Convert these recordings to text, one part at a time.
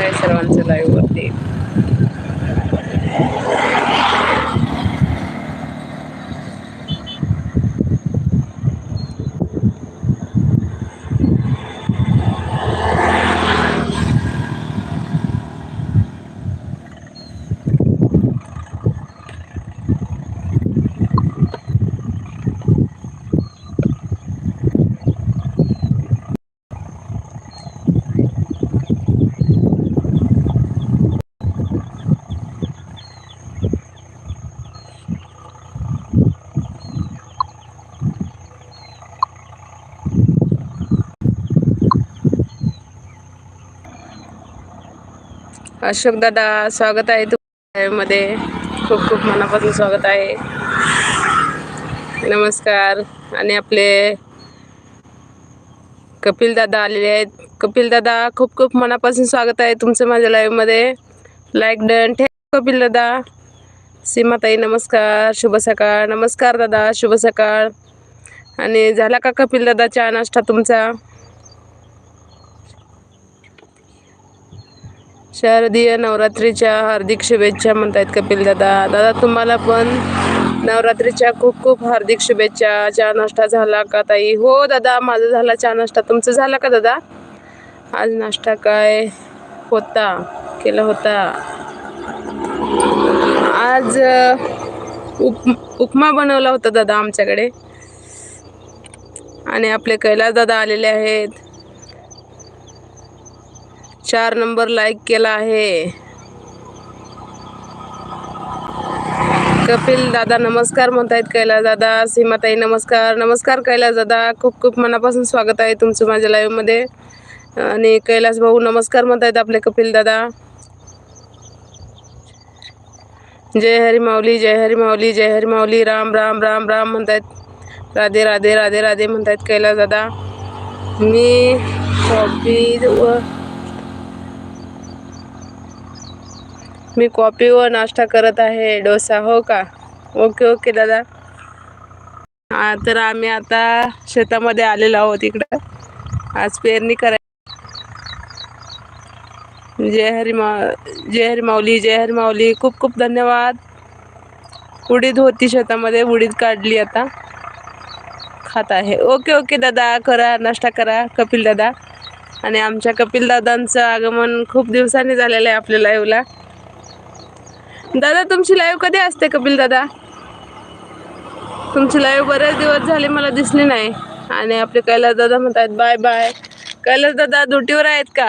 आहे सर्वांचं लाईव्ह अशोक दादा स्वागत आहे तुमच्यामध्ये खूप खूप मनापासून स्वागत आहे. नमस्कार. आणि आपले कपिल दादा आलेले आहेत. कपिल दादा खूप खूप मनापासून स्वागत आहे तुमचं माझ्या लाईव्हमध्ये लाईक डन ठे कपिल दादा. सीमाताई नमस्कार. शुभ सकाळ. नमस्कार दादा. शुभ सकाळ. आणि झाला का कपिल दादा चहा नाश्ता तुमचा? शारदीय नवरात्रीच्या हार्दिक शुभेच्छा म्हणतायत कपिल दादा. दादा तुम्हाला पण नवरात्रीच्या खूप खूप हार्दिक शुभेच्छा. चहा नाश्ता झाला का ताई? हो दादा माझा झाला चहा नाश्ता. तुमचं झाला का दादा? आज नाश्ता काय होता? केला होता. आज उप उपमा बनवला होता दादा आमच्याकडे. आणि आपले कैलास दादा आलेले आहेत. चार नंबर लाईक केला आहे. कपिल दादा नमस्कार म्हणतायत कैलास दादा सीमाताई नमस्कार. नमस्कार कैलास दादा खूप खूप मनापासून स्वागत आहे तुमचं माझ्या लाईव्हमध्ये आणि कैलास भाऊ नमस्कार म्हणतायत आपले कपिल दादा. जय हरी माऊली जय हरी माऊली जय हरी माऊली राम राम राम राम म्हणतायत. राधे राधे राधे राधे म्हणतायत कैलास दादा. मी कॉफी व मी कॉफी व नाश्ता करत आहे डोसा हो का? ओके ओके दादा. हा तर आम्ही आता शेतामध्ये आलेलो आहोत इकडं. आज पेरणी कराय जय हरी मा जय हरी माऊली जय हरी माऊली. खूप खूप धन्यवाद. उडीद होती शेतामध्ये उडीद काढली आता. खात आहे. ओके ओके दादा. करा नाश्ता करा कपिल दादा. आणि आमच्या कपिल दादांचं आगमन खूप दिवसांनी झालेलं आहे आपल्या लाईव्हला दादा तुमची लाईव्ह कधी असते कपिल दादा? तुमची लाईव्ह बरेच दिवस झाले मला दिसली नाही. आणि आपले कैलास दादा म्हणतात बाय बाय. कैलास दादा ड्युटीवर आहेत का?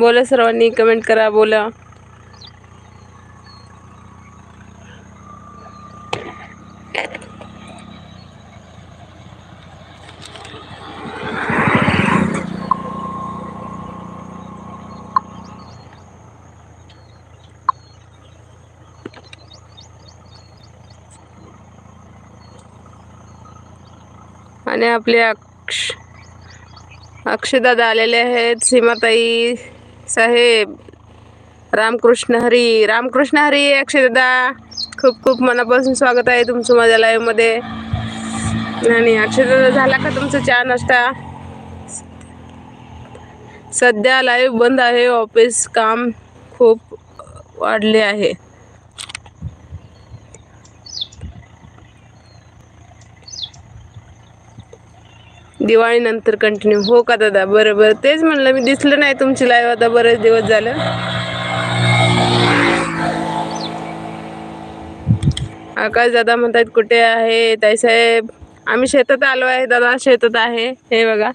बोला सर्वांनी कमेंट करा बोला. आणि आपले अक्ष अक्षदादा आलेले आहेत सीमाताई. साहेब रामकृष्ण हरी रामकृष्ण हरी अक्षदादा खूप खूप मनापासून स्वागत आहे तुमचं माझ्या लाईव्हमध्ये आणि अक्षदादा झाला का तुमचं चहा नाश्ता? सध्या लाईव्ह बंद आहे ऑफिस काम खूप वाढले आहे. दिवाळीनंतर कंटिन्यू हो का दादा? बरं बरं. तेच म्हणलं मी दिसलं नाही तुमची लाईव्ह आता बरेच दिवस झालं. आकाश दादा म्हणतात कुठे आहे? ताईसाहेब आम्ही शेतात आलो आहे. दादा शेतात आहे. हे बघा.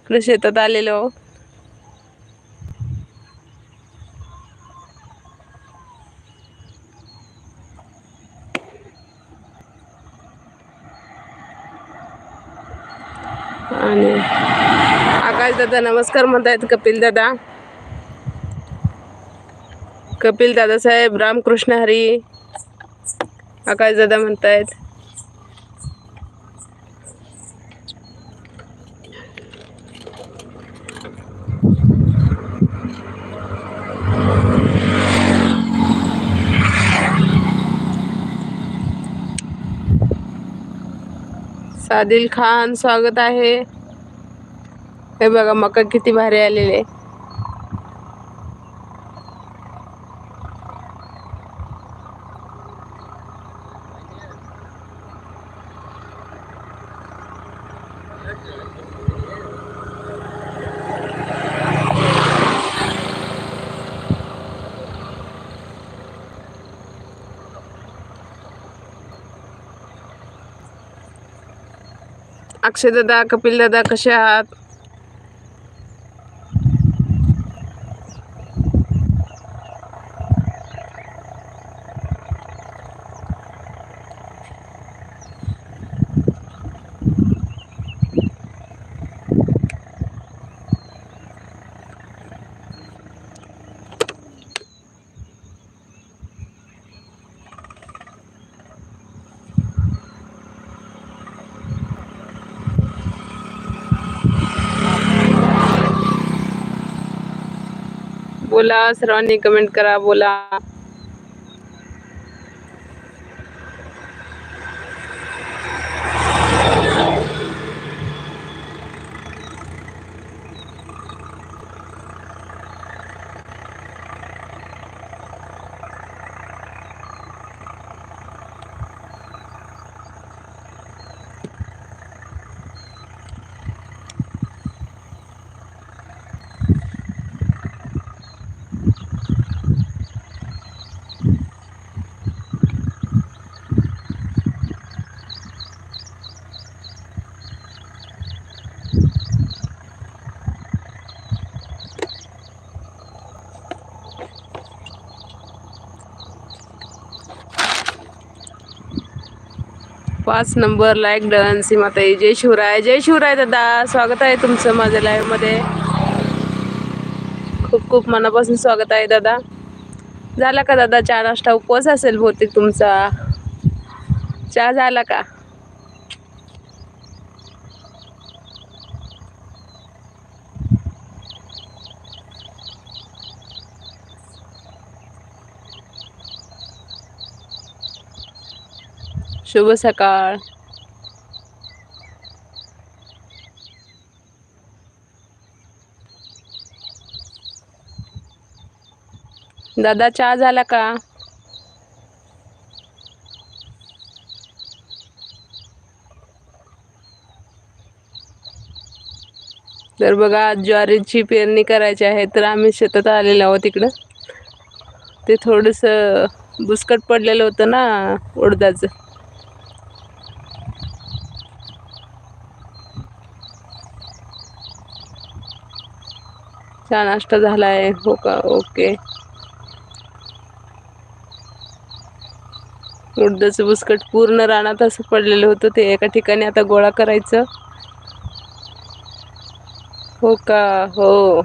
इकडे शेतात आलेलो आणि आकाश दादा नमस्कार म्हणतायत कपिल दादा. कपिल दादासाहेब रामकृष्ण हरी. आकाश दादा म्हणतायत. सादिल खान स्वागत आहे. हे बघा मका किती भारी आलेले. अक्षय दादा कपिल दादा कसे आहात? बोला सर्वांनी कमेंट करा बोला. पाच नंबर लाईक डन सीमाताई जय शिवराय. जय शिवराय दादा. स्वागत आहे तुमचं माझ्या लाईव्हमध्ये खूप खूप मनापासून स्वागत आहे दादा. झाला का दादा? चहा नाश्ता उपवास असेल बहुतेक तुमचा. चहा झाला का? शुभ सकाळ. दादा चहा झाला का? तर बघा आज ज्वारीची पेरणी करायची आहे तर आम्ही शेतात आलेलो आहोत तिकडं ते थोडंसं बुसकट पडलेलं होतं ना उडदाचं. चहा नाश्ता झालाय. हो का? ओके. उडदाचं बुसकट पूर्ण रानात असं पडलेलं होतं ते एका ठिकाणी आता गोळा करायचं. हो का? हो.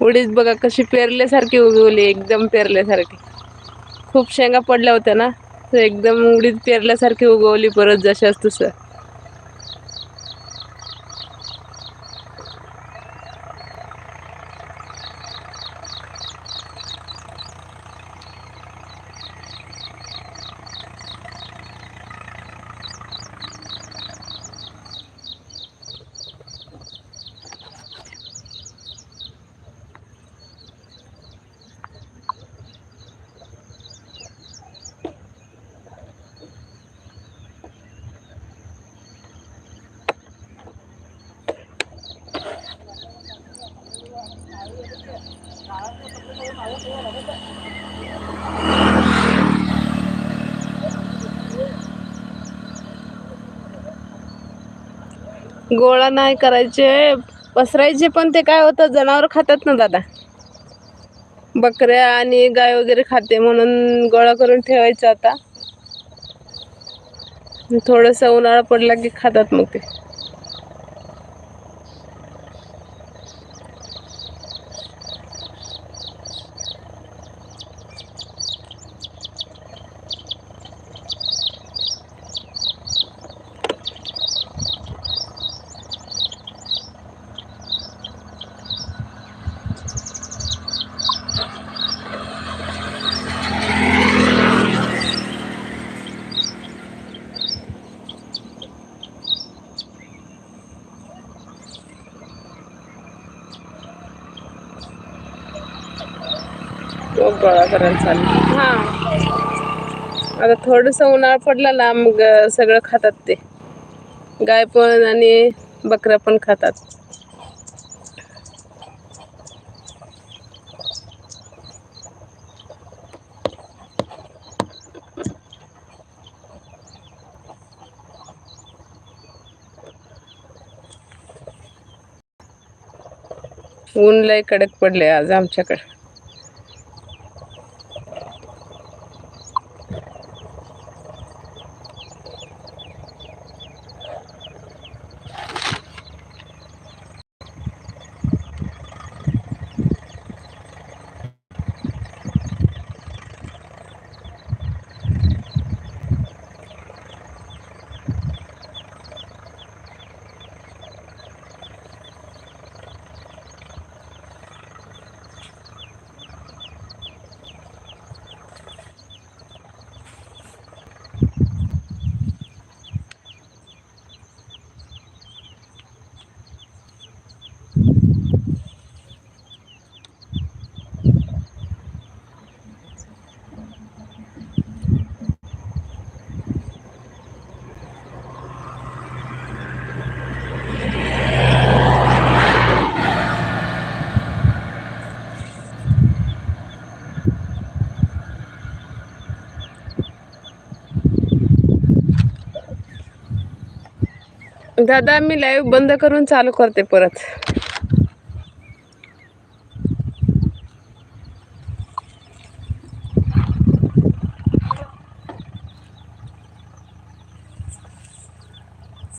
उडीद बघा कशी पेरल्यासारखी उगवली एकदम पेरल्यासारखी. खूप शेंगा पडल्या होत्या ना तर एकदम उडीद पेरल्यासारखी उगवली परत जशाच तसं. गोळा नाही करायचे पसरायचे पण ते काय होतं जनावर खातात ना दादा. बकऱ्या आणि गाय वगैरे खाते म्हणून गोळा करून ठेवायचं आता. थोडंसं उन्हाळा पडला की खातात मग ते. गोळा करायला चालू हा. आता थोडस उन्हाळा पडला ना मग सगळं खातात ते. गाय पण आणि बकऱ्या पण खातात. ऊन लय कडक पडले आज आमच्याकडे. दादा मी लाईव्ह बंद करून चालू करते परत.